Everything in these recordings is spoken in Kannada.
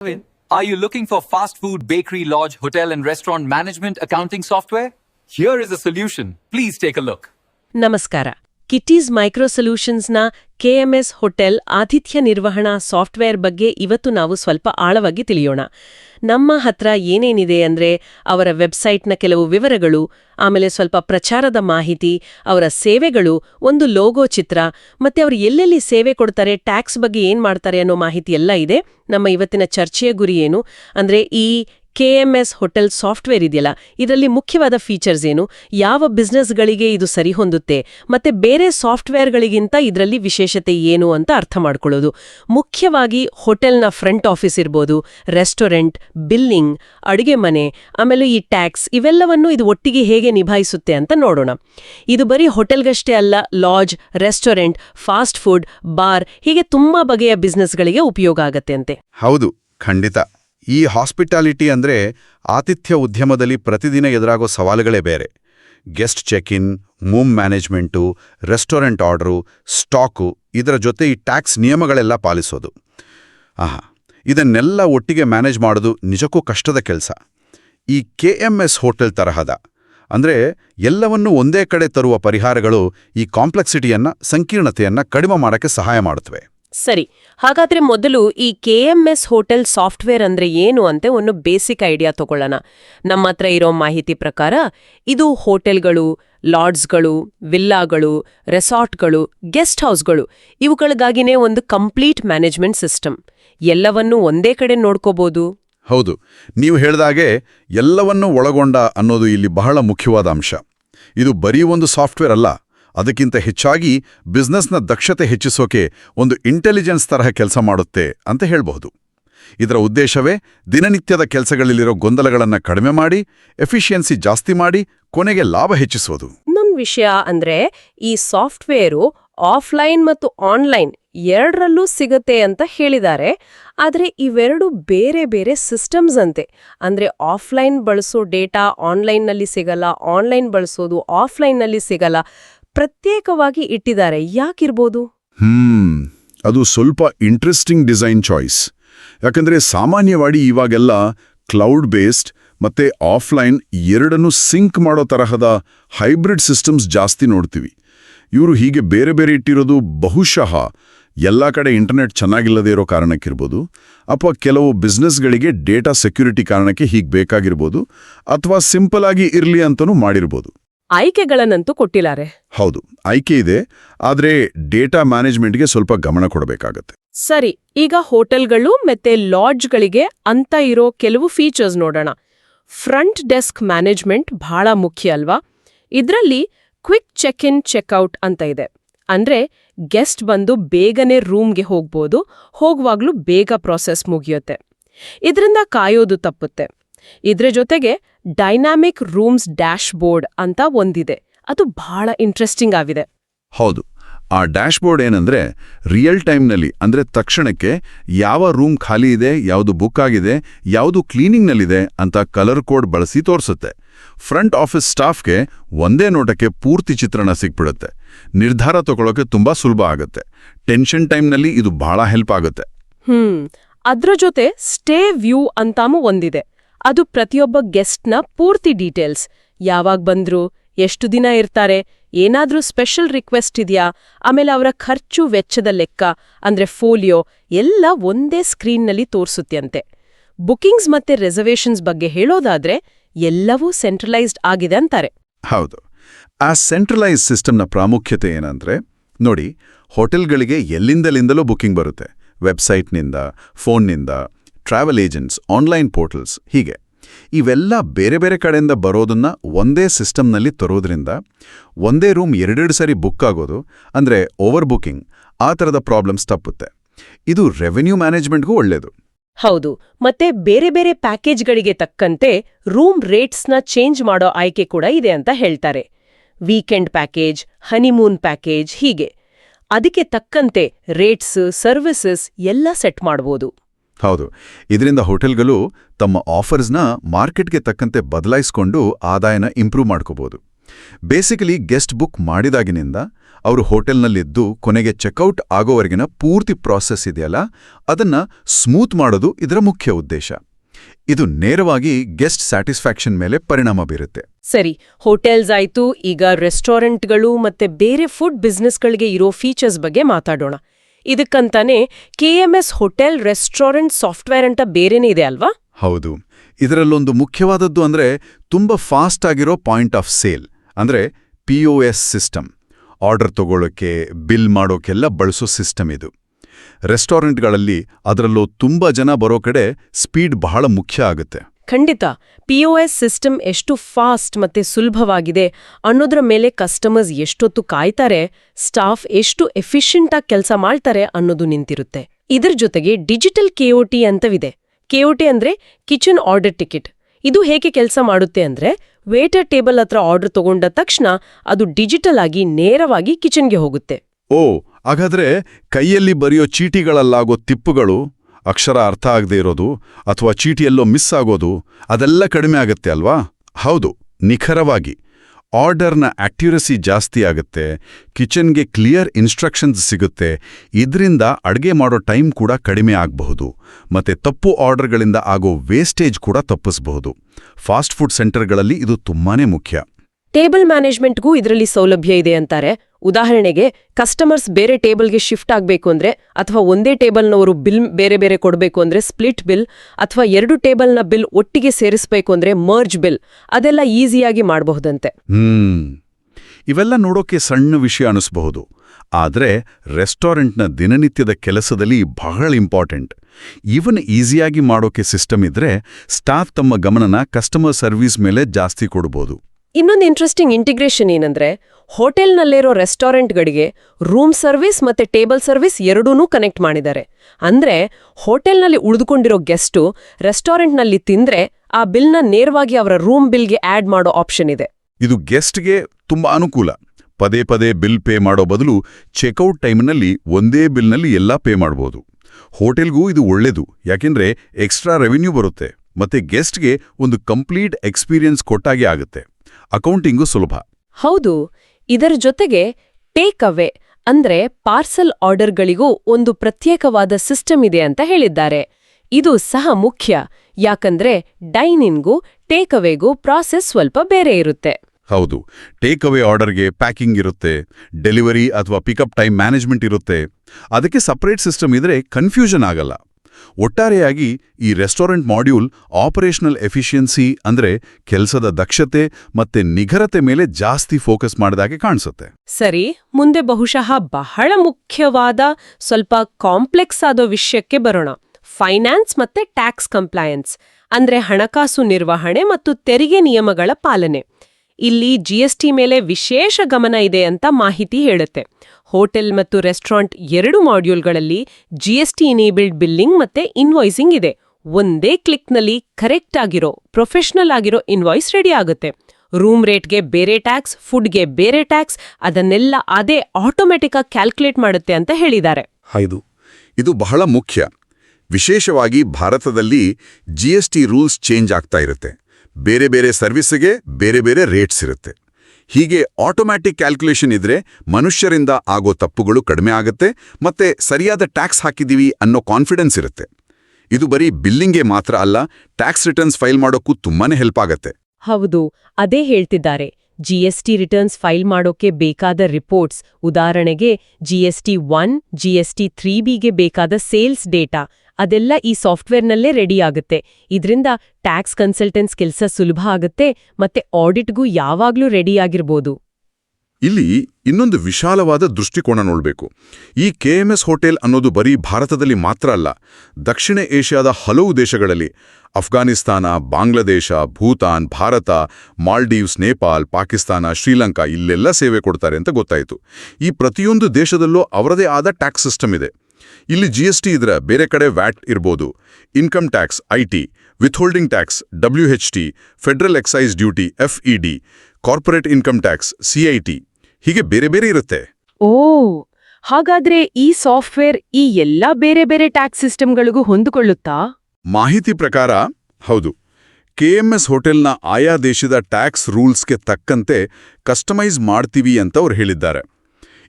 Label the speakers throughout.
Speaker 1: Are you looking for fast food, bakery, lodge, hotel, and restaurant management accounting software? Here is a solution. Please take a look.
Speaker 2: ನಮಸ್ಕಾರ Kities micro ಸೊಲ್ಯೂಷನ್ಸ್ನ ಕೆಎಂಎಸ್ ಹೋಟೆಲ್ ಆತಿಥ್ಯ ನಿರ್ವಹಣಾ ಸಾಫ್ಟ್ವೇರ್ ಬಗ್ಗೆ ಇವತ್ತು ನಾವು ಸ್ವಲ್ಪ ಆಳವಾಗಿ ತಿಳಿಯೋಣ. ನಮ್ಮ ಹತ್ರ ಏನೇನಿದೆ ಅಂದ್ರೆ ಅವರ ವೆಬ್ಸೈಟ್ನ ಕೆಲವು ವಿವರಗಳು, ಆಮೇಲೆ ಸ್ವಲ್ಪ ಪ್ರಚಾರದ ಮಾಹಿತಿ, ಅವರ ಸೇವೆಗಳು, ಒಂದು ಲೋಗೋ ಚಿತ್ರ, ಮತ್ತೆ ಅವರು ಎಲ್ಲೆಲ್ಲಿ ಸೇವೆ ಕೊಡ್ತಾರೆ, ಟ್ಯಾಕ್ಸ್ ಬಗ್ಗೆ ಏನು ಮಾಡ್ತಾರೆ ಅನ್ನೋ ಮಾಹಿತಿ ಎಲ್ಲ ಇದೆ. ನಮ್ಮ ಇವತ್ತಿನ ಚರ್ಚೆಯ ಗುರಿ ಏನು ಅಂದ್ರೆ ಈ ಕೆಎಂಎಸ್ ಹೋಟೆಲ್ ಸಾಫ್ಟ್ವೇರ್ ಇದೆಯಲ್ಲ? ಇದರಲ್ಲಿ ಮುಖ್ಯವಾದ ಫೀಚರ್ಸ್ ಏನು? ಯಾವ ಬಿಸ್ನೆಸ್ಗಳಿಗೆ ಇದು ಸರಿಹೊಂದುತ್ತೆ? ಮತ್ತೆ ಬೇರೆ ಸಾಫ್ಟ್ವೇರ್ಗಳಿಗಿಂತ ಇದರಲ್ಲಿ ವಿಶೇಷತೆ ಏನು ಅಂತ ಅರ್ಥ ಮಾಡ್ಕೊಳ್ಳೋದು. ಮುಖ್ಯವಾಗಿ ಹೋಟೆಲ್ನ ಫ್ರಂಟ್ ಆಫೀಸ್ ಇರ್ಬೋದು ರೆಸ್ಟೋರೆಂಟ್ ಬಿಲ್ಲಿಂಗ್ ಅಡುಗೆ ಮನೆ, ಆಮೇಲೆ ಈ ಟ್ಯಾಕ್ಸ್ ಇವೆಲ್ಲವನ್ನು ಇದು ಒಟ್ಟಿಗೆ ಹೇಗೆ ನಿಭಾಯಿಸುತ್ತೆ ಅಂತ ನೋಡೋಣ. ಇದು ಬರೀ ಹೋಟೆಲ್ಗಷ್ಟೇ ಅಲ್ಲ lodge restaurant fast food bar ಹೀಗೆ ತುಂಬಾ ಬಗೆಯ ಬಿಸ್ನೆಸ್ಗಳಿಗೆ ಉಪಯೋಗ ಆಗತ್ತೆ ಅಂತೆ.
Speaker 3: ಹೌದು, ಖಂಡಿತ. ಈ ಹಾಸ್ಪಿಟಾಲಿಟಿ ಅಂದ್ರೆ ಆತಿಥ್ಯ ಉದ್ಯಮದಲ್ಲಿ ಪ್ರತಿದಿನ ಎದುರಾಗೋ ಸವಾಲುಗಳೇ ಬೇರೆ. Guest check in room management, restaurant order, stock, ಇದರ ಜೊತೆ ಈ ಟ್ಯಾಕ್ಸ್ ನಿಯಮಗಳೆಲ್ಲ ಪಾಲಿಸೋದು. ಆಹಾ, ಇದನ್ನೆಲ್ಲ ಒಟ್ಟಿಗೆ ಮ್ಯಾನೇಜ್ ಮಾಡೋದು ನಿಜಕ್ಕೂ ಕಷ್ಟದ ಕೆಲಸ. ಈ ಕೆ ಎಂ ಎಸ್ ಹೋಟೆಲ್ ತರಹದ, ಅಂದ್ರೆ ಎಲ್ಲವನ್ನೂ ಒಂದೇ ಕಡೆ ತರುವ ಪರಿಹಾರಗಳು ಈ ಕಾಂಪ್ಲೆಕ್ಸಿಟಿಯನ್ನು, ಸಂಕೀರ್ಣತೆಯನ್ನು ಕಡಿಮೆ ಮಾಡೋಕ್ಕೆ ಸಹಾಯ ಮಾಡುತ್ತವೆ.
Speaker 2: ಸರಿ, ಹಾಗಾದ್ರೆ ಮೊದಲು ಈ K M S hotel software ಅಂದ್ರೆ ಏನು ಅಂತ ಒಂದು ಬೇಸಿಕ್ ಐಡಿಯಾ ತಗೊಳ್ಳೋಣ. ನಮ್ಮ ಹತ್ರ ಇರೋ ಮಾಹಿತಿ ಪ್ರಕಾರ, ಇದು ಹೋಟೆಲ್ಗಳು, ಲಾಡ್ಜ್ಗಳು, ವಿಲ್ಲಾಗಳು, ರೆಸಾರ್ಟ್ಗಳು, ಗೆಸ್ಟ್ ಹೌಸ್ಗಳು, ಇವುಗಳಿಗಾಗಿನೇ ಒಂದು ಕಂಪ್ಲೀಟ್ ಮ್ಯಾನೇಜ್ಮೆಂಟ್ ಸಿಸ್ಟಮ್. ಎಲ್ಲವನ್ನೂ ಒಂದೇ ಕಡೆ ನೋಡ್ಕೋಬಹುದು
Speaker 3: ಹೌದು, ನೀವು ಹೇಳಿದಾಗೆ ಎಲ್ಲವನ್ನೂ ಒಳಗೊಂಡ ಅನ್ನೋದು ಇಲ್ಲಿ ಬಹಳ ಮುಖ್ಯವಾದ ಅಂಶ. ಇದು ಬರೀ ಒಂದು ಸಾಫ್ಟ್ವೇರ್ ಅಲ್ಲ ಅದಕ್ಕಿಂತ ಹೆಚ್ಚಾಗಿ ಬಿಸ್ನೆಸ್ನ ದಕ್ಷತೆ ಹೆಚ್ಚಿಸೋಕೆ ಒಂದು ಇಂಟೆಲಿಜೆನ್ಸ್ ತರಹ ಕೆಲಸ ಮಾಡುತ್ತೆ ಅಂತ ಹೇಳಬಹುದು. ಇದರ ಉದ್ದೇಶವೇ ದಿನನಿತ್ಯದ ಕೆಲಸಗಳಲ್ಲಿರೋ ಗೊಂದಲಗಳನ್ನು ಕಡಿಮೆ ಮಾಡಿ ಎಫಿಷಿಯನ್ಸಿ ಜಾಸ್ತಿ ಮಾಡಿ, ಕೊನೆಗೆ ಲಾಭ ಹೆಚ್ಚಿಸುವುದು.
Speaker 2: ಇನ್ನೊಂದು ವಿಷಯ ಅಂದ್ರೆ ಈ ಸಾಫ್ಟ್ವೇರು ಆಫ್ಲೈನ್ ಮತ್ತು ಆನ್ಲೈನ್ ಎರಡರಲ್ಲೂ ಸಿಗತ್ತೆ ಅಂತ ಹೇಳಿದ್ದಾರೆ. ಆದರೆ ಇವೆರಡು ಬೇರೆ ಬೇರೆ ಸಿಸ್ಟಮ್ಸ್ ಅಂತೆ. ಅಂದ್ರೆ ಆಫ್ಲೈನ್ ಬಳಸೋ ಡೇಟಾ ಆನ್ಲೈನ್ನಲ್ಲಿ ಸಿಗಲ್ಲ, ಆನ್ಲೈನ್ ಬಳಸೋದು ಆಫ್ಲೈನ್ನಲ್ಲಿ ಸಿಗಲ್ಲ. ಪ್ರತ್ಯೇಕವಾಗಿ ಇಟ್ಟಿದ್ದಾರೆ. ಯಾಕಿರ್ಬೋದು?
Speaker 3: ಹ್ಮ್, ಅದು ಸ್ವಲ್ಪ ಇಂಟ್ರೆಸ್ಟಿಂಗ್ ಡಿಸೈನ್ ಚಾಯ್ಸ್ ಯಾಕಂದ್ರೆ ಸಾಮಾನ್ಯವಾಗಿ ಇವಾಗೆಲ್ಲ ಕ್ಲೌಡ್ ಬೇಸ್ಡ್ ಮತ್ತೆ ಆಫ್ಲೈನ್ ಎರಡನ್ನೂ ಸಿಂಕ್ ಮಾಡೋ ತರಹದ ಹೈಬ್ರಿಡ್ ಸಿಸ್ಟಮ್ಸ್ ಜಾಸ್ತಿ ನೋಡ್ತೀವಿ. ಇವರು ಹೀಗೆ ಬೇರೆ ಬೇರೆ ಇಟ್ಟಿರೋದು ಬಹುಶಃ ಎಲ್ಲ ಕಡೆ ಇಂಟರ್ನೆಟ್ ಚೆನ್ನಾಗಿಲ್ಲದೇ ಇರೋ ಕಾರಣಕ್ಕಿರ್ಬೋದು, ಅಥವಾ ಕೆಲವು ಬಿಸ್ನೆಸ್ಗಳಿಗೆ ಡೇಟಾ ಸೆಕ್ಯುರಿಟಿ ಕಾರಣಕ್ಕೆ ಹೀಗೆ ಬೇಕಾಗಿರ್ಬೋದು, ಅಥವಾ ಸಿಂಪಲ್ ಆಗಿ ಇರಲಿ ಅಂತಲೂ ಮಾಡಿರ್ಬೋದು.
Speaker 2: ಆಯ್ಕೆಗಳನ್ನಂತೂ ಕೊಟ್ಟಿದ್ದಾರೆ
Speaker 3: ಹೌದು ಆಯ್ಕೆ ಇದೆ ಆದರೆ ಡೇಟಾ ಮ್ಯಾನೇಜ್ಮೆಂಟ್ಗೆ ಸ್ವಲ್ಪ ಗಮನ ಕೊಡಬೇಕಾಗತ್ತೆ.
Speaker 2: ಸರಿ ಈಗ ಹೋಟೆಲ್ಗಳು ಮತ್ತೆ ಲಾಡ್ಜ್ಗಳಿಗೆ ಅಂತ ಇರೋ ಕೆಲವು ಫೀಚರ್ಸ್ ನೋಡೋಣ. ಫ್ರಂಟ್ ಡೆಸ್ಕ್ ಮ್ಯಾನೇಜ್ಮೆಂಟ್ ಬಹಳ ಮುಖ್ಯ ಅಲ್ವಾ? ಇದರಲ್ಲಿ ಕ್ವಿಕ್ ಚೆಕ್ ಇನ್ ಚೆಕ್ಔಟ್ ಅಂತ ಇದೆ. ಅಂದ್ರೆ ಗೆಸ್ಟ್ ಬಂದು ಬೇಗನೆ ರೂಮ್ಗೆ ಹೋಗ್ಬೋದು ಹೋಗುವಾಗ್ಲೂ ಬೇಗ ಪ್ರಾಸೆಸ್ ಮುಗಿಯುತ್ತೆ. ಇದರಿಂದ ಕಾಯೋದು ತಪ್ಪುತ್ತೆ. ಇದ್ರ ಜೊತೆಗೆ ಡೈನಾಮಿಕ್ ರೂಮ್ಸ್ ಡ್ಯಾಶ್ ಬೋರ್ಡ್ ಅಂತ ಒಂದಿದೆ. ಅದು ಬಹಳ ಇಂಟ್ರೆಸ್ಟಿಂಗ್ ಆಗಿದೆ.
Speaker 3: ಹೌದು. ಆ ಡ್ಯಾಶ್ಬೋರ್ಡ್ ಏನಂದ್ರೆ ರಿಯಲ್ ಟೈಮ್ನಲ್ಲಿ ಅಂದ್ರೆ ತಕ್ಷಣಕ್ಕೆ ಯಾವ ರೂಮ್ ಖಾಲಿ ಇದೆ ಯಾವುದು ಬುಕ್ ಆಗಿದೆ ಯಾವುದು ಕ್ಲೀನಿಂಗ್ನಲ್ಲಿದೆ ಅಂತ ಕಲರ್ ಕೋಡ್ ಬಳಸಿ ತೋರಿಸುತ್ತೆ. ಫ್ರಂಟ್ ಆಫೀಸ್ ಸ್ಟಾಫ್ಗೆ ಒಂದೇ ನೋಟಕ್ಕೆ ಪೂರ್ತಿ ಚಿತ್ರಣ ಸಿಕ್ಬಿಡುತ್ತೆ. ನಿರ್ಧಾರ ತಗೊಳ್ಳೋಕೆ ತುಂಬಾ ಸುಲಭ ಆಗುತ್ತೆ. ಟೆನ್ಷನ್ ಟೈಮ್ನಲ್ಲಿ ಇದು ಬಹಳ ಹೆಲ್ಪ್ ಆಗುತ್ತೆ.
Speaker 2: ಹ್ಮ್. ಅದ್ರ ಜೊತೆ ಸ್ಟೇ ವ್ಯೂ ಅಂತಾಮೂ ಒಂದಿದೆ. ಅದು ಪ್ರತಿಯೊಬ್ಬ ಗೆಸ್ಟ್ನ ಪೂರ್ತಿ ಡೀಟೇಲ್ಸ್. ಯಾವಾಗ ಬಂದ್ರು, ಎಷ್ಟು ದಿನ ಇರ್ತಾರೆ, ಏನಾದ್ರೂ ಸ್ಪೆಷಲ್ ರಿಕ್ವೆಸ್ಟ್ ಇದೆಯಾ, ಆಮೇಲೆ ಅವರ ಖರ್ಚು ವೆಚ್ಚದ ಲೆಕ್ಕ, ಅಂದ್ರೆ ಫೋಲಿಯೋ, ಎಲ್ಲ ಒಂದೇ ಸ್ಕ್ರೀನ್ನಲ್ಲಿ ತೋರಿಸುತ್ತೆಂತೆ ಬುಕಿಂಗ್ಸ್ ಮತ್ತೆ ರಿಸರ್ವೇಷನ್ಸ್ ಬಗ್ಗೆ ಹೇಳೋದಾದ್ರೆ, ಎಲ್ಲವೂ ಸೆಂಟ್ರಲೈಸ್ಡ್ ಆಗಿದೆ ಅಂತಾರೆ.
Speaker 3: ಹೌದು. ಆ ಸೆಂಟ್ರಲೈಸ್ ಸಿಸ್ಟಮ್ನ ಪ್ರಾಮುಖ್ಯತೆ ಏನಂದ್ರೆ, ನೋಡಿ, ಹೋಟೆಲ್ಗಳಿಗೆ ಎಲ್ಲಿಂದಲಿಂದಲೂ ಬುಕಿಂಗ್ ಬರುತ್ತೆ. ವೆಬ್ಸೈಟ್ನಿಂದ, ಫೋನ್ನಿಂದ ಟ್ರಾವೆಲ್ ಏಜೆಂಟ್ಸ್ ಆನ್ಲೈನ್ ಪೋರ್ಟಲ್ಸ್ ಹೀಗೆ. ಇವೆಲ್ಲ ಬೇರೆ ಬೇರೆ ಕಡೆಯಿಂದ ಬರೋದನ್ನ ಒಂದೇ ಸಿಸ್ಟಮ್ನಲ್ಲಿ ತರೋದ್ರಿಂದ ಒಂದೇ ರೂಮ್ ಎರಡೆರಡು ಸರಿ ಬುಕ್ ಆಗೋದು, ಅಂದ್ರೆ ಓವರ್ ಬುಕಿಂಗ್ ಆ ಥರದ ಪ್ರಾಬ್ಲಮ್ಸ್ ತಪ್ಪುತ್ತೆ. ಇದು ರೆವೆನ್ಯೂ ಮ್ಯಾನೇಜ್ಮೆಂಟ್ಗೂ ಒಳ್ಳೆಯದು
Speaker 2: ಹೌದು. ಮತ್ತೆ ಬೇರೆ ಬೇರೆ ಪ್ಯಾಕೇಜ್ಗಳಿಗೆ ತಕ್ಕಂತೆ ರೂಮ್ ರೇಟ್ಸ್ನ ಚೇಂಜ್ ಮಾಡೋ ಆಯ್ಕೆ ಕೂಡ ಇದೆ ಅಂತ ಹೇಳ್ತಾರೆ. ವೀಕೆಂಡ್ ಪ್ಯಾಕೇಜ್ ಹನಿಮೂನ್ ಪ್ಯಾಕೇಜ್ ಹೀಗೆ. ಅದಕ್ಕೆ ತಕ್ಕಂತೆ ರೇಟ್ಸ್ ಸರ್ವಿಸಸ್ ಎಲ್ಲ ಸೆಟ್ ಮಾಡ್ಬೋದು.
Speaker 3: ಹೌದು. ಇದರಿಂದ ಹೋಟೆಲ್ಗಳು ತಮ್ಮ ಆಫರ್ಸ್ನ ಮಾರ್ಕೆಟ್ಗೆ ತಕ್ಕಂತೆ ಬದಲಾಯಿಸಿಕೊಂಡು ಆದಾಯನ ಇಂಪ್ರೂವ್ ಮಾಡ್ಕೋಬೋದು. ಬೇಸಿಕಲಿ ಗೆಸ್ಟ್ ಬುಕ್ ಮಾಡಿದಾಗಿನಿಂದ ಅವರು ಹೋಟೆಲ್ನಲ್ಲಿದ್ದು ಕೊನೆಗೆ ಚೆಕ್ಔಟ್ ಆಗೋವರೆಗಿನ ಪೂರ್ತಿ ಪ್ರಾಸೆಸ್ ಇದೆಯಲ್ಲ, ಅದನ್ನ ಸ್ಮೂತ್ ಮಾಡೋದು ಇದರ ಮುಖ್ಯ ಉದ್ದೇಶ. ಇದು ನೇರವಾಗಿ ಗೆಸ್ಟ್ ಸ್ಯಾಟಿಸ್ಫ್ಯಾಕ್ಷನ್ ಮೇಲೆ ಪರಿಣಾಮ ಬೀರುತ್ತೆ.
Speaker 2: ಸರಿ, ಹೋಟೆಲ್ಸ್ ಆಯ್ತು, ಈಗ ರೆಸ್ಟೋರೆಂಟ್ಗಳು ಮತ್ತೆ ಬೇರೆ ಫುಡ್ ಬಿಸ್ನೆಸ್ಗಳಿಗೆ ಇರೋ ಫೀಚರ್ಸ್ ಬಗ್ಗೆ ಮಾತಾಡೋಣ. ಇದಕ್ಕಂತಾನೆ ಕೆಎಂಎಸ್ ಹೋಟೆಲ್, ರೆಸ್ಟೋರೆಂಟ್, ಸಾಫ್ಟ್ವೇರ್ ಅಂತ ಬೇರೆನೇ ಇದೆ ಅಲ್ವಾ?
Speaker 3: ಹೌದು. ಇದರಲ್ಲೊಂದು ಮುಖ್ಯವಾದದ್ದು ಅಂದ್ರೆ ತುಂಬಾ ಫಾಸ್ಟ್ ಆಗಿರೋ ಪಾಯಿಂಟ್ ಆಫ್ ಸೇಲ್ ಅಂದ್ರೆ P O S system order ತಗೊಳ್ಳೋಕೆ ಬಿಲ್ ಮಾಡೋಕೆಲ್ಲ ಬಳಸೋ ಸಿಸ್ಟಮ್ ಇದು. ರೆಸ್ಟೋರೆಂಟ್ಗಳಲ್ಲಿ ಅದರಲ್ಲೂ ತುಂಬ ಜನ ಬರೋ ಕಡೆ ಸ್ಪೀಡ್ ಬಹಳ ಮುಖ್ಯ ಆಗುತ್ತೆ.
Speaker 2: ಖಂಡಿತ ಪಿ ಒ ಎಸ್ ಸಿಸ್ಟಮ್ ಎಷ್ಟು ಫಾಸ್ಟ್ ಮತ್ತೆ ಸುಲಭವಾಗಿದೆ ಅನ್ನೋದ್ರ ಮೇಲೆ ಕಸ್ಟಮರ್ಸ್ ಎಷ್ಟೊತ್ತು ಕಾಯ್ತಾರೆ ಸ್ಟಾಫ್ ಎಷ್ಟು ಎಫಿಷಿಯಂಟ್ ಆಗಿ ಕೆಲಸ ಮಾಡ್ತಾರೆ ಅನ್ನೋದು ನಿಂತಿರುತ್ತೆ. ಇದರ ಜೊತೆಗೆ ಡಿಜಿಟಲ್ ಕೆಒಟಿ ಅಂತವಿದೆ. ಕೆಒಟಿ ಅಂದ್ರೆ ಕಿಚನ್ ಆರ್ಡರ್ ಟಿಕೆಟ್ ಇದು ಹೇಗೆ ಕೆಲಸ ಮಾಡುತ್ತೆ ಅಂದ್ರೆ ವೇಟರ್ ಟೇಬಲ್ ಹತ್ರ ಆರ್ಡರ್ ತಗೊಂಡ ತಕ್ಷಣ ಅದು ಡಿಜಿಟಲ್ ಆಗಿ ನೇರವಾಗಿ ಕಿಚನ್ಗೆ ಹೋಗುತ್ತೆ.
Speaker 3: ಓ, ಹಾಗಾದ್ರೆ ಕೈಯಲ್ಲಿ ಬರೆಯೋ ಚೀಟಿಗಳಲ್ಲಾಗೋ ತಿಪ್ಪುಗಳು ಅಕ್ಷರ ಅರ್ಥ ಆಗದೆ ಇರೋದು ಅಥವಾ ಚೀಟಿಯಲ್ಲೋ ಮಿಸ್ ಆಗೋದು ಅದೆಲ್ಲ ಕಡಿಮೆ ಆಗತ್ತೆ ಅಲ್ವಾ? ಹೌದು, ನಿಖರವಾಗಿ. ಆರ್ಡರ್ನ ಆ್ಯಕ್ಯುರಸಿ ಜಾಸ್ತಿ ಆಗುತ್ತೆ, ಕಿಚನ್ಗೆ ಕ್ಲಿಯರ್ ಇನ್ಸ್ಟ್ರಕ್ಷನ್ಸ್ ಸಿಗುತ್ತೆ, ಇದರಿಂದ ಅಡುಗೆ ಮಾಡೋ ಟೈಮ್ ಕೂಡ ಕಡಿಮೆ ಆಗಬಹುದು, ಮತ್ತೆ ತಪ್ಪು ಆರ್ಡರ್ಗಳಿಂದ ಆಗೋ ವೇಸ್ಟೇಜ್ ಕೂಡ ತಪ್ಪಿಸಬಹುದು. ಫಾಸ್ಟ್ ಫುಡ್ ಸೆಂಟರ್ಗಳಲ್ಲಿ ಇದು ತುಂಬಾನೇ ಮುಖ್ಯ.
Speaker 2: ಟೇಬಲ್ ಮ್ಯಾನೇಜ್ಮೆಂಟ್ಗೂ ಇದರಲ್ಲಿ ಸೌಲಭ್ಯ ಇದೆ ಅಂತಾರೆ. ಉದಾಹರಣೆಗೆ, ಕಸ್ಟಮರ್ಸ್ ಬೇರೆ ಟೇಬಲ್ಗೆ ಶಿಫ್ಟ್ ಆಗಬೇಕು ಅಂದ್ರೆ, ಅಥವಾ ಒಂದೇ ಟೇಬಲ್ನವರು ಬಿಲ್ ಬೇರೆ ಬೇರೆ ಕೊಡಬೇಕು ಅಂದ್ರೆ ಸ್ಪ್ಲಿಟ್ ಬಿಲ್, ಅಥವಾ ಎರಡು ಟೇಬಲ್ನ ಬಿಲ್ ಒಟ್ಟಿಗೆ ಸೇರಿಸಬೇಕು ಅಂದ್ರೆ ಮರ್ಜ್ ಬಿಲ್, ಅದೆಲ್ಲ ಈಸಿಯಾಗಿ ಮಾಡಬಹುದಂತೆ.
Speaker 3: ಇವೆಲ್ಲ ನೋಡೋಕೆ ಸಣ್ಣ ವಿಷಯ ಅನಿಸ್ಬಹುದು. ಆದರೆ, ರೆಸ್ಟೋರೆಂಟ್ನ ದಿನನಿತ್ಯದ ಕೆಲಸದಲ್ಲಿ ಬಹಳ ಇಂಪಾರ್ಟೆಂಟ್. ಇವನ್ ಈಸಿಯಾಗಿ ಮಾಡೋಕೆ ಸಿಸ್ಟಮ್ ಇದ್ರೆ, ಸ್ಟಾಫ್ ತಮ್ಮ ಗಮನನ ಕಸ್ಟಮರ್ ಸರ್ವಿಸ್ ಮೇಲೆ ಜಾಸ್ತಿ ಕೊಡ್ಬೋದು.
Speaker 2: ಇನ್ನೊಂದು ಇಂಟ್ರೆಸ್ಟಿಂಗ್ ಇಂಟಿಗ್ರೇಷನ್ ಏನಂದ್ರೆ, ಹೋಟೆಲ್ನಲ್ಲಿರೋ ರೆಸ್ಟೋರೆಂಟ್ಗಳಿಗೆ ರೂಮ್ ಸರ್ವಿಸ್ ಮತ್ತೆ ಟೇಬಲ್ ಸರ್ವಿಸ್ ಎರಡೂನೂ ಕನೆಕ್ಟ್ ಮಾಡಿದ್ದಾರೆ. ಅಂದ್ರೆ, ಹೋಟೆಲ್ನಲ್ಲಿ ಉಳಿದುಕೊಂಡಿರೋ ಗೆಸ್ಟು ರೆಸ್ಟೋರೆಂಟ್ನಲ್ಲಿ ತಿಂದ್ರೆ ಆ ಬಿಲ್ನ ನೇರವಾಗಿ ಅವರ ರೂಮ್ ಬಿಲ್ಗೆ ಆಡ್ ಮಾಡೋ ಆಪ್ಷನ್ ಇದೆ.
Speaker 3: ಇದು ಗೆಸ್ಟ್ಗೆ ತುಂಬಾ ಅನುಕೂಲ. ಪದೇ ಪದೇ ಬಿಲ್ ಪೇ ಮಾಡೋ ಬದಲು ಚೆಕ್ಔಟ್ ಟೈಮ್ನಲ್ಲಿ ಒಂದೇ ಬಿಲ್ನಲ್ಲಿ ಎಲ್ಲ ಪೇ ಮಾಡ್ಬೋದು. ಹೋಟೆಲ್ಗೂ ಇದು ಒಳ್ಳೇದು. ಯಾಕೆಂದ್ರೆ ಎಕ್ಸ್ಟ್ರಾ ರೆವಿನ್ಯೂ ಬರುತ್ತೆ. ಮತ್ತೆ ಗೆಸ್ಟ್ಗೆ ಒಂದು ಕಂಪ್ಲೀಟ್ ಎಕ್ಸ್ಪೀರಿಯನ್ಸ್ ಕೊಟ್ಟಾಗೆ ಆಗುತ್ತೆ. ಅಕೌಂಟಿಂಗು ಸುಲಭ.
Speaker 2: ಹೌದು ಇದರ ಜೊತೆಗೆ ಟೇಕ್ ಅವೇ ಅಂದ್ರೆ ಪಾರ್ಸಲ್ ಆರ್ಡರ್ಗಳಿಗೂ ಒಂದು ಪ್ರತ್ಯೇಕವಾದ ಸಿಸ್ಟಮ್ ಇದೆ ಅಂತ ಹೇಳಿದ್ದಾರೆ. ಇದು ಸಹ ಮುಖ್ಯ ಯಾಕಂದ್ರೆ ಡೈನಿನ್ಗೂ ಟೇಕ್ ಅವೇಗೂ ಪ್ರಾಸೆಸ್ ಸ್ವಲ್ಪ ಬೇರೆ ಇರುತ್ತೆ.
Speaker 3: ಹೌದು ಟೇಕ್ ಅವೇ ಆರ್ಡರ್ಗೆ ಪ್ಯಾಕಿಂಗ್ ಇರುತ್ತೆ ಡೆಲಿವರಿ ಅಥವಾ ಪಿಕಪ್ ಟೈಮ್ ಮ್ಯಾನೇಜ್ಮೆಂಟ್ ಇರುತ್ತೆ. ಅದಕ್ಕೆ ಸಪರೇಟ್ ಸಿಸ್ಟಮ್ ಇದ್ರೆ ಕನ್ಫ್ಯೂಷನ್ ಆಗಲ್ಲ. ಒಟ್ಟಾರೆಯಾಗಿ ಈ ರೆಸ್ಟೋರೆಂಟ್ ಮಾಡ್ಯೂಲ್ ಆಪರೇಷನಲ್ ಎಫಿಷಿಯನ್ಸಿ ಅಂದ್ರೆ ಕೆಲಸದ ದಕ್ಷತೆ ಮತ್ತೆ ನಿಖರತೆ ಮೇಲೆ ಜಾಸ್ತಿ ಫೋಕಸ್ ಮಾಡಿದಾಗೆ ಕಾಣಿಸುತ್ತೆ.
Speaker 2: ಸರಿ, ಮುಂದೆ ಬಹುಶಃ ಬಹಳ ಮುಖ್ಯವಾದ ಸ್ವಲ್ಪ ಕಾಂಪ್ಲೆಕ್ಸ್ ಆದ ವಿಷಯಕ್ಕೆ ಬರೋಣ. ಫೈನಾನ್ಸ್ ಮತ್ತೆ ಟ್ಯಾಕ್ಸ್ ಕಂಪ್ಲಯನ್ಸ್, ಅಂದ್ರೆ ಹಣಕಾಸು ನಿರ್ವಹಣೆ ಮತ್ತು ತೆರಿಗೆ ನಿಯಮಗಳ ಪಾಲನೆ. ಇಲ್ಲಿ ಜಿಎಸ್ಟಿ ಮೇಲೆ ವಿಶೇಷ ಗಮನ ಇದೆ ಅಂತ ಮಾಹಿತಿ ಹೇಳುತ್ತೆ. ಹೋಟೆಲ್ ಮತ್ತು ರೆಸ್ಟೋರೆಂಟ್ ಎರಡು ಮಾಡ್ಯೂಲ್ಗಳಲ್ಲಿ ಜಿಎಸ್ಟಿ ಇನೇಬಲ್ಡ್ ಬಿಲ್ಲಿಂಗ್ ಮತ್ತೆ ಇನ್ವಾಯ್ಸಿಂಗ್ ಇದೆ. ಒಂದೇ ಕ್ಲಿಕ್ನಲ್ಲಿ ಕರೆಕ್ಟ್ ಆಗಿರೋ ಪ್ರೊಫೆಷನಲ್ ಆಗಿರೋ ಇನ್ವಾಯ್ಸ್ ರೆಡಿ ಆಗುತ್ತೆ. ರೂಮ್ ರೇಟ್ಗೆ ಬೇರೆ ಟ್ಯಾಕ್ಸ್, ಫುಡ್ಗೆ ಬೇರೆ ಟ್ಯಾಕ್ಸ್, ಅದನ್ನೆಲ್ಲ ಅದೇ ಆಟೋಮೆಟಿಕ್ ಆಗಿ ಕ್ಯಾಲ್ಕುಲೇಟ್ ಮಾಡುತ್ತೆ ಅಂತ ಹೇಳಿದ್ದಾರೆ.
Speaker 3: ಹೌದು. ಇದು ಬಹಳ ಮುಖ್ಯ. ವಿಶೇಷವಾಗಿ ಭಾರತದಲ್ಲಿ ಜಿಎಸ್ಟಿ ರೂಲ್ಸ್ ಚೇಂಜ್ ಆಗ್ತಾ ಇರುತ್ತೆ. ಬೇರೆ ಬೇರೆ ಸರ್ವಿಸ್ಗೆ ಬೇರೆ ಬೇರೆ ರೇಟ್ಸ್ ಇರುತ್ತೆ. ಹೀಗೆ ಆಟೋಮ್ಯಾಟಿಕ್ ಕ್ಯಾಲ್ಕುಲೇಷನ್ ಇದ್ರೆ ಮನುಷ್ಯರಿಂದ ಆಗೋ ತಪ್ಪುಗಳು ಕಡಿಮೆ ಆಗುತ್ತೆ, ಮತ್ತೆ ಸರಿಯಾದ ಟ್ಯಾಕ್ಸ್ ಹಾಕಿದೀವಿ ಅನ್ನೋ ಕಾನ್ಫಿಡೆನ್ಸ್ ಇರುತ್ತೆ. ಇದು ಬರೀ ಬಿಲ್ಲಿಂಗ್ಗೆ ಮಾತ್ರ ಅಲ್ಲ ಟ್ಯಾಕ್ಸ್ ರಿಟರ್ನ್ಸ್ ಫೈಲ್ ಮಾಡೋಕ್ಕೂ ತುಂಬಾನೇ ಹೆಲ್ಪ್ ಆಗತ್ತೆ.
Speaker 2: ಹೌದು, ಅದೇ ಹೇಳ್ತಿದ್ದಾರೆ. ಜಿಎಸ್ಟಿ ರಿಟರ್ನ್ಸ್ ಫೈಲ್ ಮಾಡೋಕೆ ಬೇಕಾದ ರಿಪೋರ್ಟ್ಸ್ ಉದಾಹರಣೆಗೆ ಜಿಎಸ್ಟಿ ಒನ್ ಜಿಎಸ್ಟಿ ಥ್ರೀ ಬಿಗೆ ಬೇಕಾದ ಸೇಲ್ಸ್ ಡೇಟಾ ಅದೆಲ್ಲ ಈ ಸಾಫ್ಟ್ವೇರ್ನಲ್ಲೇ ರೆಡಿ ಆಗುತ್ತೆ. ಇದರಿಂದ ಟ್ಯಾಕ್ಸ್ ಕನ್ಸಲ್ಟೆನ್ಸ್ ಕೆಲಸ ಸುಲಭ ಆಗುತ್ತೆ ಮತ್ತೆ ಆಡಿಟ್ಗೂ ಯಾವಾಗ್ಲೂ ರೆಡಿ ಆಗಿರ್ಬೋದು.
Speaker 3: ಇಲ್ಲಿ ಇನ್ನೊಂದು ವಿಶಾಲವಾದ ದೃಷ್ಟಿಕೋನ ನೋಡಬೇಕು. ಈ ಕೆಎಂಎಸ್ ಹೋಟೆಲ್ ಅನ್ನೋದು ಬರೀ ಭಾರತದಲ್ಲಿ ಮಾತ್ರ ಅಲ್ಲ, ದಕ್ಷಿಣ ಏಷ್ಯಾದ ಹಲವು ದೇಶಗಳಲ್ಲಿ. ಅಫ್ಘಾನಿಸ್ತಾನ, ಬಾಂಗ್ಲಾದೇಶ, ಭೂತಾನ್, ಭಾರತ, ಮಾಲ್ಡೀವ್ಸ್ ನೇಪಾಲ್ ಪಾಕಿಸ್ತಾನ, ಶ್ರೀಲಂಕಾ ಇಲ್ಲೆಲ್ಲ ಸೇವೆ ಕೊಡ್ತಾರೆ ಅಂತ ಗೊತ್ತಾಯಿತು. ಈ ಪ್ರತಿಯೊಂದು ದೇಶದಲ್ಲೂ ಅವರದೇ ಆದ ಟ್ಯಾಕ್ಸ್ ಸಿಸ್ಟಮ್ ಇದೆ. ಇಲ್ಲಿ ಜಿಎಸ್ಟಿ ಇದ್ರೆ ಬೇರೆ ಕಡೆ ವ್ಯಾಟ್ ಇರ್ಬೋದು. Income tax I T withholding tax W H T federal excise duty F E D corporate income tax C I T ಹೀಗೆ ಬೇರೆ ಬೇರೆ ಇರುತ್ತೆ.
Speaker 2: ಓ ಹಾಗಾದ್ರೆ ಈ ಸಾಫ್ಟ್ವೇರ್ ಈ ಎಲ್ಲಾ ಬೇರೆ ಬೇರೆ ಟ್ಯಾಕ್ಸ್ ಸಿಸ್ಟಮ್ಗಳಿಗೂ ಹೊಂದಿಕೊಳ್ಳುತ್ತಾ?
Speaker 3: ಮಾಹಿತಿ ಪ್ರಕಾರ ಹೌದು. ಕೆಎಂಎಸ್ ಹೋಟೆಲ್ನ ಆಯಾ ದೇಶದ ಟ್ಯಾಕ್ಸ್ ರೂಲ್ಸ್ಗೆ ತಕ್ಕಂತೆ ಕಸ್ಟಮೈಸ್ ಮಾಡ್ತೀವಿ ಅಂತ ಅವ್ರು ಹೇಳಿದ್ದಾರೆ.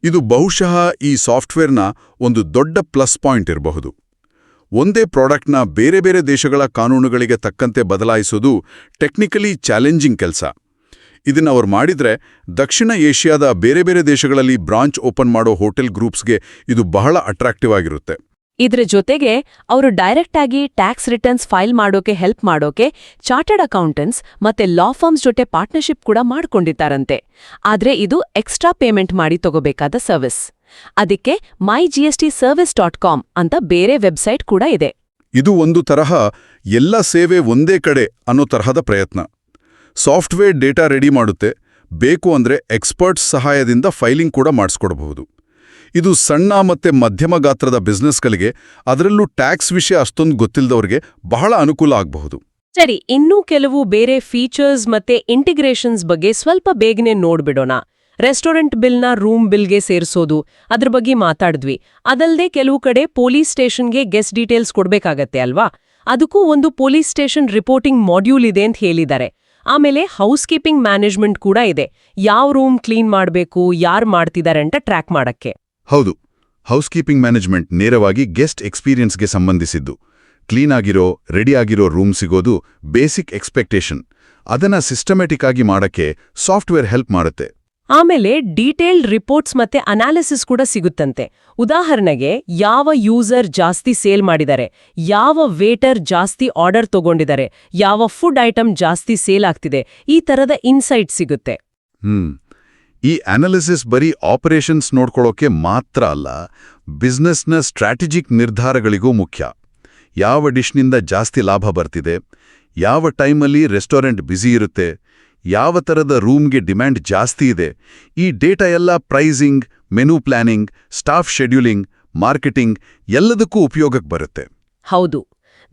Speaker 3: ಇದು ಬಹುಶಃ ಈ ಸಾಫ್ಟ್ವೇರ್ನ ಒಂದು ದೊಡ್ಡ ಪ್ಲಸ್ ಪಾಯಿಂಟ್ ಇರಬಹುದು. ಒಂದೇ ಪ್ರಾಡಕ್ಟ್ನ ಬೇರೆ ಬೇರೆ ದೇಶಗಳ ಕಾನೂನುಗಳಿಗೆ ತಕ್ಕಂತೆ ಬದಲಾಯಿಸೋದು ಟೆಕ್ನಿಕಲಿ ಚಾಲೆಂಜಿಂಗ್ ಕೆಲಸ. ಇದನ್ನು ಅವರು ಮಾಡಿದ್ರೆ ದಕ್ಷಿಣ ಏಷ್ಯಾದ ಬೇರೆ ಬೇರೆ ದೇಶಗಳಲ್ಲಿ ಬ್ರಾಂಚ್ ಓಪನ್ ಮಾಡೋ ಹೋಟೆಲ್ ಗ್ರೂಪ್ಸ್ಗೆ ಇದು ಬಹಳ ಅಟ್ರಾಕ್ಟಿವ್ ಆಗಿರುತ್ತೆ.
Speaker 2: ಇದ್ರ ಜೊತೆಗೆ ಅವರು ಡೈರೆಕ್ಟ್ ಆಗಿ ಟ್ಯಾಕ್ಸ್ ರಿಟರ್ನ್ಸ್ ಫೈಲ್ ಮಾಡೋಕೆ ಹೆಲ್ಪ್ ಮಾಡೋಕೆ ಚಾರ್ಟರ್ಡ್ ಅಕೌಂಟೆಂಟ್ಸ್ ಮತ್ತೆ ಲಾ ಫರ್ಮ್ಸ್ ಜೊತೆ ಪಾರ್ಟ್ನರ್ಶಿಪ್ ಕೂಡ ಮಾಡ್ಕೊಂಡಿದ್ದಾರಂತೆ. ಆದ್ರೆ ಇದು ಎಕ್ಸ್ಟ್ರಾ ಪೇಮೆಂಟ್ ಮಾಡಿ ತಗೋಬೇಕಾದ ಸರ್ವಿಸ್ ಅದಕ್ಕೆ my GST service dot com ಅಂತ ಬೇರೆ ವೆಬ್ಸೈಟ್ ಕೂಡ ಇದೆ.
Speaker 3: ಇದು ಒಂದು ತರಹ ಎಲ್ಲ ಸೇವೆ ಒಂದೇ ಕಡೆ ಅನ್ನೋ ತರಹದ ಪ್ರಯತ್ನ. ಸಾಫ್ಟ್ವೇರ್ ಡೇಟಾ ರೆಡಿ ಮಾಡುತ್ತೆ. ಬೇಕು ಅಂದ್ರೆ ಎಕ್ಸ್ಪರ್ಟ್ಸ್ ಸಹಾಯದಿಂದ ಫೈಲಿಂಗ್ ಕೂಡ ಮಾಡಿಸ್ಕೊಡಬಹುದು. ಇದು ಸಣ್ಣ ಮತ್ತೆ ಮಧ್ಯಮ ಗಾತ್ರದ ಬಿಸ್ನೆಸ್ಗಳಿಗೆ ಅದರಲ್ಲೂ ಟ್ಯಾಕ್ಸ್ ವಿಷಯ ಅಷ್ಟೊಂದು ಗೊತ್ತಿಲ್ಲದವ್ರಿಗೆ ಬಹಳ ಅನುಕೂಲ ಆಗಬಹುದು.
Speaker 2: ಸರಿ, ಇನ್ನೂ ಕೆಲವು ಬೇರೆ ಫೀಚರ್ಸ್ ಮತ್ತೆ ಇಂಟಿಗ್ರೇಷನ್ಸ್ ಬಗ್ಗೆ ಸ್ವಲ್ಪ ಬೇಗನೆ ನೋಡ್ಬಿಡೋಣ. ರೆಸ್ಟೋರೆಂಟ್ ಬಿಲ್ನ ರೂಮ್ ಬಿಲ್ಗೆ ಸೇರಿಸೋದು, ಅದ್ರ ಬಗ್ಗೆ ಮಾತಾಡಿದ್ವಿ. ಅದಲ್ಲದೆ ಕೆಲವು ಕಡೆ ಪೊಲೀಸ್ ಸ್ಟೇಷನ್ಗೆ ಗೆಸ್ಟ್ ಡೀಟೇಲ್ಸ್ ಕೊಡಬೇಕಾಗತ್ತೆ ಅಲ್ವಾ? ಅದಕ್ಕೂ ಒಂದು ಪೊಲೀಸ್ ಸ್ಟೇಷನ್ ರಿಪೋರ್ಟಿಂಗ್ ಮಾಡ್ಯೂಲ್ ಇದೆ ಅಂತ ಹೇಳಿದ್ದಾರೆ. ಆಮೇಲೆ ಹೌಸ್ ಕೀಪಿಂಗ್ ಮ್ಯಾನೇಜ್ಮೆಂಟ್ ಕೂಡ ಇದೆ. ಯಾವ ರೂಮ್ ಕ್ಲೀನ್ ಮಾಡಬೇಕು, ಯಾರು ಮಾಡ್ತಿದ್ದಾರೆ ಅಂತ ಟ್ರ್ಯಾಕ್ ಮಾಡಕ್ಕೆ.
Speaker 3: ಹೌದು ಹೌಸ್ಕೀಪಿಂಗ್ ಮ್ಯಾನೇಜ್ಮೆಂಟ್ ನೇರವಾಗಿ ಗೆಸ್ಟ್ ಎಕ್ಸ್ಪೀರಿಯನ್ಸ್ಗೆ ಸಂಬಂಧಿಸಿದ್ದು. ಕ್ಲೀನ್ ಆಗಿರೋ ರೆಡಿ ಆಗಿರೋ ರೂಮ್ ಸಿಗೋದು ಬೇಸಿಕ್ ಎಕ್ಸ್ಪೆಕ್ಟೇಷನ್. ಅದನ್ನ ಸಿಸ್ಟಮೆಟಿಕ್ ಆಗಿ ಮಾಡಕ್ಕೆ ಸಾಫ್ಟ್ವೇರ್ ಹೆಲ್ಪ್ ಮಾಡುತ್ತೆ.
Speaker 2: ಆಮೇಲೆ ಡೀಟೇಲ್ಡ್ ರಿಪೋರ್ಟ್ಸ್ ಮತ್ತೆ ಅನಾಲಿಸಿಸ್ ಕೂಡ ಸಿಗುತ್ತಂತೆ. ಉದಾಹರಣೆಗೆ ಯಾವ ಯೂಸರ್ ಜಾಸ್ತಿ ಸೇಲ್ ಮಾಡಿದ್ದಾರೆ ಯಾವ ವೇಟರ್ ಜಾಸ್ತಿ ಆರ್ಡರ್ ತಗೊಂಡಿದ್ದಾರೆ ಯಾವ ಫುಡ್ ಐಟಮ್ ಜಾಸ್ತಿ ಸೇಲ್ ಆಗ್ತಿದೆ ಈ ತರದ ಇನ್ಸೈಟ್ ಸಿಗುತ್ತೆ.
Speaker 3: ಹ್ಮ್. ಈ ಅನಾಲಿಸಿಸ್ ಬರೀ ಆಪರೇಷನ್ಸ್ ನೋಡ್ಕೊಳ್ಳೋಕೆ ಮಾತ್ರ ಅಲ್ಲ ಬಿಸ್ನೆಸ್ನ ಸ್ಟ್ರಾಟಜಿಕ್ ನಿರ್ಧಾರಗಳಿಗೂ ಮುಖ್ಯ. ಯಾವ ಡಿಶ್ನಿಂದ ಜಾಸ್ತಿ ಲಾಭ ಬರ್ತಿದೆ, ಯಾವ ಟೈಮಲ್ಲಿ ರೆಸ್ಟೋರೆಂಟ್ ಬ್ಯುಸಿ ಇರುತ್ತೆ, ಯಾವ ಥರದ ರೂಮ್ಗೆ ಡಿಮ್ಯಾಂಡ್ ಜಾಸ್ತಿ ಇದೆ, ಈ ಡೇಟಾ ಎಲ್ಲ pricing menu planning staff scheduling marketing ಎಲ್ಲದಕ್ಕೂ ಉಪಯೋಗಕ್ಕೆ ಬರುತ್ತೆ.
Speaker 2: ಹೌದು.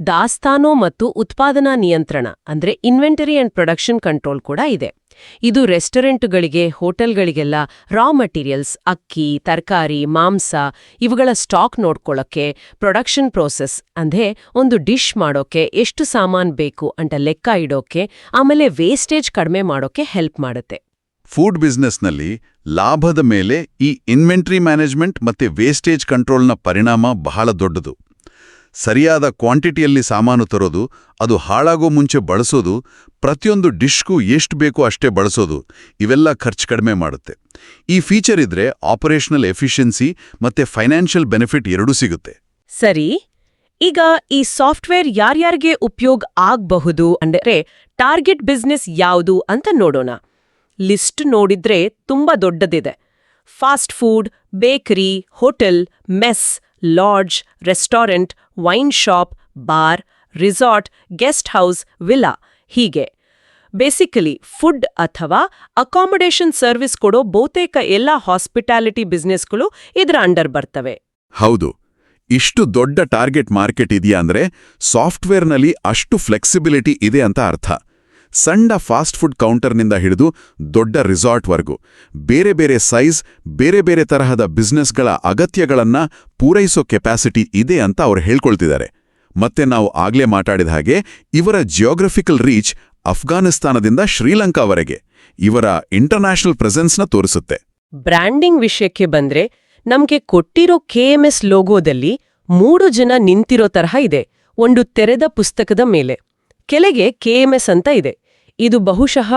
Speaker 2: ದಾಸ್ತಾನು ಮತ್ತು ಉತ್ಪಾದನಾ ನಿಯಂತ್ರಣ, ಅಂದ್ರೆ ಇನ್ವೆಂಟರಿ ಅಂಡ್ ಪ್ರೊಡಕ್ಷನ್ ಕಂಟ್ರೋಲ್ ಕೂಡ ಇದೆ. ಇದು ರೆಸ್ಟೋರೆಂಟ್ಗಳಿಗೆ, ಹೋಟೆಲ್ಗಳಿಗೆಲ್ಲ ರಾ ಮಟೀರಿಯಲ್ಸ್, ಅಕ್ಕಿ, ತರಕಾರಿ, ಮಾಂಸ ಇವುಗಳ ಸ್ಟಾಕ್ ನೋಡ್ಕೊಳ್ಳೋಕ್ಕೆ ಪ್ರೊಡಕ್ಷನ್ ಪ್ರೋಸೆಸ್ ಅಂದೇ ಒಂದು ಡಿಶ್ ಮಾಡೋಕೆ ಎಷ್ಟು ಸಾಮಾನು ಬೇಕು ಅಂತ ಲೆಕ್ಕ ಇಡೋಕೆ, ಆಮೇಲೆ ವೇಸ್ಟೇಜ್ ಕಡಿಮೆ ಮಾಡೋಕೆ ಹೆಲ್ಪ್ ಮಾಡುತ್ತೆ.
Speaker 3: ಫುಡ್ ಬಿಸ್ನೆಸ್ನಲ್ಲಿ ಲಾಭದ ಮೇಲೆ ಈ ಇನ್ವೆಂಟ್ರಿ ಮ್ಯಾನೇಜ್ಮೆಂಟ್ ಮತ್ತೆ ವೇಸ್ಟೇಜ್ ಕಂಟ್ರೋಲ್ನ ಪರಿಣಾಮ ಬಹಳ ದೊಡ್ಡದು. ಸರಿಯಾದ ಕ್ವಾಂಟಿಟಿಯಲ್ಲಿ ಸಾಮಾನು ತರೋದು, ಅದು ಹಾಳಾಗೋ ಮುಂಚೆ ಬಳಸೋದು, ಪ್ರತಿಯೊಂದು ಡಿಶ್ಗೂ ಎಷ್ಟು ಬೇಕೋ ಅಷ್ಟೇ ಬಳಸೋದು, ಇವೆಲ್ಲ ಖರ್ಚು ಕಡಿಮೆ ಮಾಡುತ್ತೆ. ಈ ಫೀಚರ್ ಇದ್ರೆ ಆಪರೇಷನಲ್ ಎಫಿಷಿಯನ್ಸಿ ಮತ್ತೆ ಫೈನಾನ್ಷಿಯಲ್ ಬೆನಿಫಿಟ್ ಎರಡೂ ಸಿಗುತ್ತೆ.
Speaker 2: ಸರಿ, ಈಗ ಈ ಸಾಫ್ಟ್ವೇರ್ ಯಾರ್ಯಾರಿಗೆ ಉಪಯೋಗ ಆಗಬಹುದು ಅಂದರೆ ಟಾರ್ಗೆಟ್ ಬಿಸ್ನೆಸ್ ಯಾವುದು ಅಂತ ನೋಡೋಣ. ಲಿಸ್ಟ್ ನೋಡಿದ್ರೆ ತುಂಬಾ ದೊಡ್ಡದಿದೆ. Fast food bakery hotel mess lodge restaurant wine shop, bar, resort, guest house villa ಹೀಗೆ. ಬೇಸಿಕಲಿ ಫುಡ್ ಅಥವಾ ಅಕಾಮಡೇಷನ್ ಸರ್ವಿಸ್ ಕೊಡೋ ಬಹುತೇಕ ಎಲ್ಲ ಹಾಸ್ಪಿಟಾಲಿಟಿ ಬಿಸ್ನೆಸ್ಗಳು ಇದರ ಅಂಡರ್ ಬರ್ತವೆ.
Speaker 3: ಹೌದು. ಇಷ್ಟು ದೊಡ್ಡ ಟಾರ್ಗೆಟ್ ಮಾರ್ಕೆಟ್ ಇದೆಯಾ ಅಂದ್ರೆ ಸಾಫ್ಟ್ವೇರ್ನಲ್ಲಿ ಅಷ್ಟು ಫ್ಲೆಕ್ಸಿಬಿಲಿಟಿ ಇದೆ ಅಂತ ಅರ್ಥ. ಸಣ್ಣ ಫಾಸ್ಟ್ ಫುಡ್ ಕೌಂಟರ್ನಿಂದ ಹಿಡಿದು ದೊಡ್ಡ ರಿಸಾರ್ಟ್ವರೆಗೂ ಬೇರೆ ಬೇರೆ ಸೈಜ್, ಬೇರೆ ಬೇರೆ ತರಹದ ಬಿಸ್ನೆಸ್ಗಳ ಅಗತ್ಯಗಳನ್ನು ಪೂರೈಸೋ ಕೆಪಾಸಿಟಿ ಇದೆ ಅಂತ ಅವರು ಹೇಳ್ಕೊಳ್ತಿದ್ದಾರೆ. ಮತ್ತೆ ನಾವು ಆಗ್ಲೇ ಮಾತಾಡಿದ ಹಾಗೆ ಇವರ ಜಿಯೋಗ್ರಫಿಕಲ್ ರೀಚ್ ಅಫ್ಘಾನಿಸ್ತಾನದಿಂದ ಶ್ರೀಲಂಕಾವರೆಗೆ. ಇವರ ಇಂಟರ್ನ್ಯಾಷನಲ್ ಪ್ರೆಸೆನ್ಸ್ನ ತೋರಿಸುತ್ತೆ.
Speaker 2: ಬ್ರ್ಯಾಂಡಿಂಗ್ ವಿಷಯಕ್ಕೆ ಬಂದ್ರೆ ನಮಗೆ ಕೊಟ್ಟಿರೋ ಕೆಎಂಎಸ್ ಲೋಗೋದಲ್ಲಿ ಮೂರು ಜನ ನಿಂತಿರೋ ತರಹ ಇದೆ. ಒಂದು ತೆರೆದ ಪುಸ್ತಕದ ಮೇಲೆ. ಕೆಳಗೆ ಎಸ್ ಅಂತ ಇದೆ. ಇದು ಬಹುಶಃ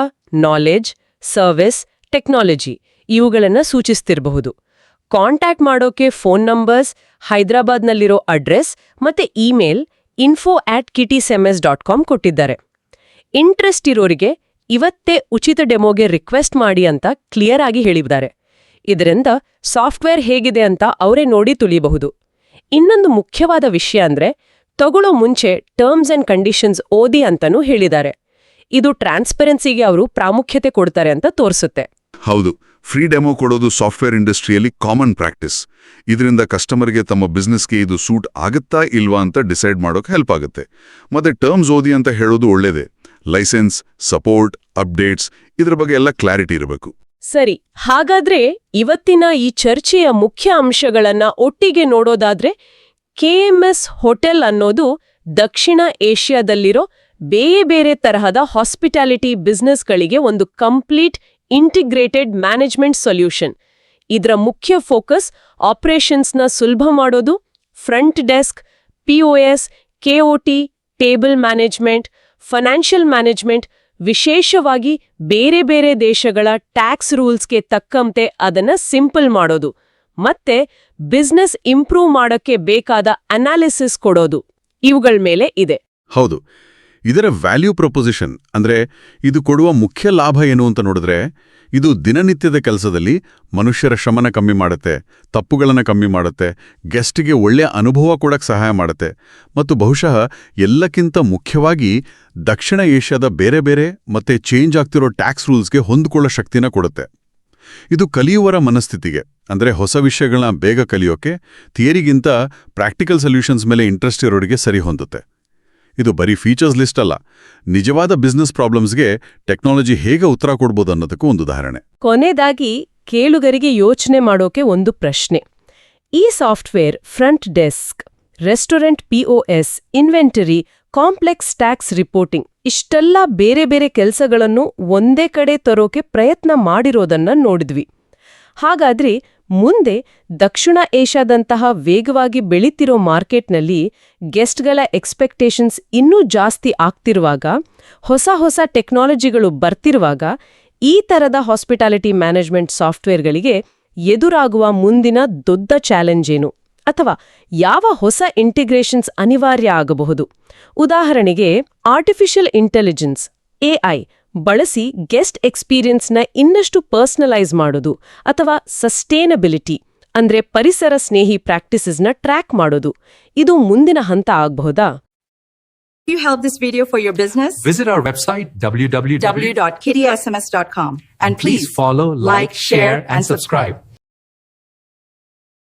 Speaker 2: ನಾಲೆಜ್ ಸರ್ವಿಸ್ ಟೆಕ್ನಾಲಜಿ ಇವುಗಳನ್ನು ಸೂಚಿಸ್ತಿರಬಹುದು. ಕಾಂಟ್ಯಾಕ್ಟ್ ಮಾಡೋಕೆ ಫೋನ್ ನಂಬರ್ಸ್ ಹೈದರಾಬಾದ್ನಲ್ಲಿರೋ ಅಡ್ರೆಸ್ ಮತ್ತೆ email info at kiti sems dot com ಕೊಟ್ಟಿದ್ದಾರೆ. ಇಂಟ್ರೆಸ್ಟ್ ಇರೋರಿಗೆ ಇವತ್ತೇ ಉಚಿತ ಡೆಮೋಗೆ ರಿಕ್ವೆಸ್ಟ್ ಮಾಡಿ ಅಂತ ಕ್ಲಿಯರ್ ಆಗಿ ಹೇಳಿದ್ದಾರೆ. ಇದರಿಂದ ಸಾಫ್ಟ್ವೇರ್ ಹೇಗಿದೆ ಅಂತ ಅವರೇ ನೋಡಿ ತುಳಿಯಬಹುದು ಇನ್ನೊಂದು ಮುಖ್ಯವಾದ ವಿಷಯ ಅಂದ್ರೆ ತಗೊಳ್ಳೋ ಮುಂಚೆ ಟರ್ಮ್ಸ್ ಅಂಡ್ ಕಂಡೀಷನ್ಸ್ ಓದಿ ಅಂತನೂ ಹೇಳಿದ್ದಾರೆ. ಇದು ಟ್ರಾನ್ಸ್ಪರೆನ್ಸಿಗೆ ಅವರು ಪ್ರಾಮುಖ್ಯತೆ ಕೊಡ್ತಾರೆ ಅಂತ ತೋರಿಸುತ್ತೆ.
Speaker 3: ಹೌದು. ಫ್ರೀ ಡೆಮೋ ಕೊಡೋದು ಸಾಫ್ಟ್ವೇರ್ ಇಂಡಸ್ಟ್ರಿಯಲ್ಲಿ ಕಾಮನ್ ಪ್ರಾಕ್ಟೀಸ್. ಇದರಿಂದ ಕಸ್ಟಮರ್ಗೆ ತಮ್ಮ ಬಿಸ್ನೆಸ್ಗೆ ಇದು ಸೂಟ್ ಆಗುತ್ತಾ ಇಲ್ವಾ ಅಂತ ಡಿಸೈಡ್ ಮಾಡೋಕೆ ಹೆಲ್ಪ್ ಆಗುತ್ತೆ. ಮತ್ತೆ ಟರ್ಮ್ಸ್ ಓದಿ ಅಂತ ಹೇಳೋದು ಒಳ್ಳೇದೆ. ಲೈಸೆನ್ಸ್ ಸಪೋರ್ಟ್ ಅಪ್ಡೇಟ್ಸ್ ಇದ್ರ ಬಗ್ಗೆ ಎಲ್ಲ ಕ್ಲಾರಿಟಿ ಇರಬೇಕು.
Speaker 2: ಸರಿ. ಹಾಗಾದ್ರೆ ಇವತ್ತಿನ ಈ ಚರ್ಚೆಯ ಮುಖ್ಯ ಅಂಶಗಳನ್ನ ಒಟ್ಟಿಗೆ ನೋಡೋದಾದ್ರೆ ಕೆಎಂಎಸ್ ಹೋಟೆಲ್ ಅನ್ನೋದು ದಕ್ಷಿಣ ಏಷ್ಯಾದಲ್ಲಿರೋ ಬೇರೆ ಬೇರೆ ತರಹದ ಹಾಸ್ಪಿಟಾಲಿಟಿ ಬಿಸ್ನೆಸ್ಗಳಿಗೆ ಒಂದು ಕಂಪ್ಲೀಟ್ ಇಂಟಿಗ್ರೇಟೆಡ್ ಮ್ಯಾನೇಜ್ಮೆಂಟ್ ಸೊಲ್ಯೂಷನ್ ಇದರ ಮುಖ್ಯ ಫೋಕಸ್ ಆಪರೇಷನ್ಸ್ನ ಸುಲಭ ಮಾಡೋದು front desk POS KOT table management financial management ವಿಶೇಷವಾಗಿ ಬೇರೆ ಬೇರೆ ದೇಶಗಳ ಟ್ಯಾಕ್ಸ್ ರೂಲ್ಸ್ಗೆ ತಕ್ಕಂತೆ ಅದನ್ನು ಸಿಂಪಲ್ ಮಾಡೋದು. ಮತ್ತೆ ಬಿಸ್ನೆಸ್ ಇಂಪ್ರೂವ್ ಮಾಡೋಕ್ಕೆ ಬೇಕಾದ ಅನಾಲಿಸಿಸ್ ಕೊಡೋದು. ಇವುಗಳ ಮೇಲೆ ಇದೆ.
Speaker 3: ಹೌದು. ಇದರ ವ್ಯಾಲ್ಯೂ ಪ್ರಪೋಸಿಷನ್ ಅಂದ್ರೆ ಇದು ಕೊಡುವ ಮುಖ್ಯ ಲಾಭ ಏನು ಅಂತ ನೋಡಿದ್ರೆ, ಇದು ದಿನನಿತ್ಯದ ಕೆಲಸದಲ್ಲಿ ಮನುಷ್ಯರ ಶ್ರಮನ ಕಮ್ಮಿ ಮಾಡುತ್ತೆ, ತಪ್ಪುಗಳನ್ನು ಕಮ್ಮಿ ಮಾಡುತ್ತೆ ಗೆಸ್ಟ್ಗೆ ಒಳ್ಳೆಯ ಅನುಭವ ಕೊಡಕ್ಕೆ ಸಹಾಯ ಮಾಡುತ್ತೆ, ಮತ್ತು ಬಹುಶಃ ಎಲ್ಲಕ್ಕಿಂತ ಮುಖ್ಯವಾಗಿ ದಕ್ಷಿಣ ಏಷ್ಯಾದ ಬೇರೆ ಬೇರೆ ಮತ್ತೆ ಚೇಂಜ್ ಆಗ್ತಿರೋ ಟ್ಯಾಕ್ಸ್ ರೂಲ್ಸ್ಗೆ ಹೊಂದಿಕೊಳ್ಳೋ ಶಕ್ತಿನ ಕೊಡುತ್ತೆ. ಇದು ಕಲಿಯುವರ ಮನಸ್ಥಿತಿಗೆ, ಅಂದ್ರೆ ಹೊಸ ವಿಷಯಗಳನ್ನ ಬೇಗ ಕಲಿಯೋಕೆ ಥಿಯರಿಗಿಂತ ಪ್ರಾಕ್ಟಿಕಲ್ ಸೊಲ್ಯೂಷನ್ಸ್ ಮೇಲೆ ಇಂಟ್ರೆಸ್ಟ್ ಇರೋರಿಗೆ ಸರಿ ಹೊಂದುತ್ತೆ. ಇದು ಬರೀ ಫೀಚರ್ಸ್ ಲಿಸ್ಟ್ ಅಲ್ಲ. ನಿಜವಾದ ಬಿಸ್ನೆಸ್ ಪ್ರಾಬ್ಲಮ್ಸ್ಗೆ ಟೆಕ್ನಾಲಜಿ ಹೇಗೆ ಉತ್ತರ ಕೊಡ್ಬೋದು ಅನ್ನೋದಕ್ಕೂ ಒಂದು ಉದಾಹರಣೆ.
Speaker 2: ಕೊನೆದಾಗಿ ಕೇಳುಗರಿಗೆ ಯೋಚನೆ ಮಾಡೋಕೆ ಒಂದು ಪ್ರಶ್ನೆ. ಈ software front desk restaurant POS inventory complex tax reporting ಇಷ್ಟೆಲ್ಲ ಬೇರೆ ಬೇರೆ ಕೆಲಸಗಳನ್ನು ಒಂದೇ ಕಡೆ ತರೋಕೆ ಪ್ರಯತ್ನ ಮಾಡಿರೋದನ್ನ ನೋಡಿದ್ವಿ. ಹಾಗಾದ್ರೆ ಮುಂದೆ ದಕ್ಷಿಣ ಏಷ್ಯಾದಂತಹ ವೇಗವಾಗಿ ಬೆಳೀತಿರೋ ಮಾರ್ಕೆಟ್ನಲ್ಲಿ ಗೆಸ್ಟ್ಗಳ ಎಕ್ಸ್ಪೆಕ್ಟೇಷನ್ಸ್ ಇನ್ನೂ ಜಾಸ್ತಿ ಆಗ್ತಿರುವಾಗ, ಹೊಸ ಹೊಸ ಟೆಕ್ನಾಲಜಿಗಳು ಬರ್ತಿರುವಾಗ ಈ ತರದ ಹಾಸ್ಪಿಟಾಲಿಟಿ ಮ್ಯಾನೇಜ್ಮೆಂಟ್ ಸಾಫ್ಟ್ವೇರ್ಗಳಿಗೆ ಎದುರಾಗುವ ಮುಂದಿನ ದೊಡ್ಡ ಚಾಲೆಂಜ್ ಏನು? ಅಥವಾ ಯಾವ ಹೊಸ ಇಂಟಿಗ್ರೇಷನ್ಸ್ ಅನಿವಾರ್ಯ ಆಗಬಹುದು? ಉದಾಹರಣೆಗೆ, ಆರ್ಟಿಫಿಷಿಯಲ್ ಇಂಟೆಲಿಜೆನ್ಸ್ ಎಐ ಬಳಸಿ ಗೆಸ್ಟ್ ಎಕ್ಸ್ಪೀರಿಯನ್ಸ್ನ ಇನ್ನಷ್ಟು ಪರ್ಸನಲೈಸ್ ಮಾಡೋದು ಅಥವಾ ಸಸ್ಟೇನಬಿಲಿಟಿ ಅಂದ್ರೆ ಪರಿಸರ ಸ್ನೇಹಿ ಪ್ರಾಕ್ಟೀಸಸ್ನ ಟ್ರ್ಯಾಕ್ ಮಾಡೋದು ಇದು ಮುಂದಿನ ಹಂತ ಆಗಬಹುದಾ
Speaker 4: you help this video for your business?
Speaker 1: Visit our website www.
Speaker 4: www.kittysms.com and
Speaker 1: Please follow, like, share, and subscribe.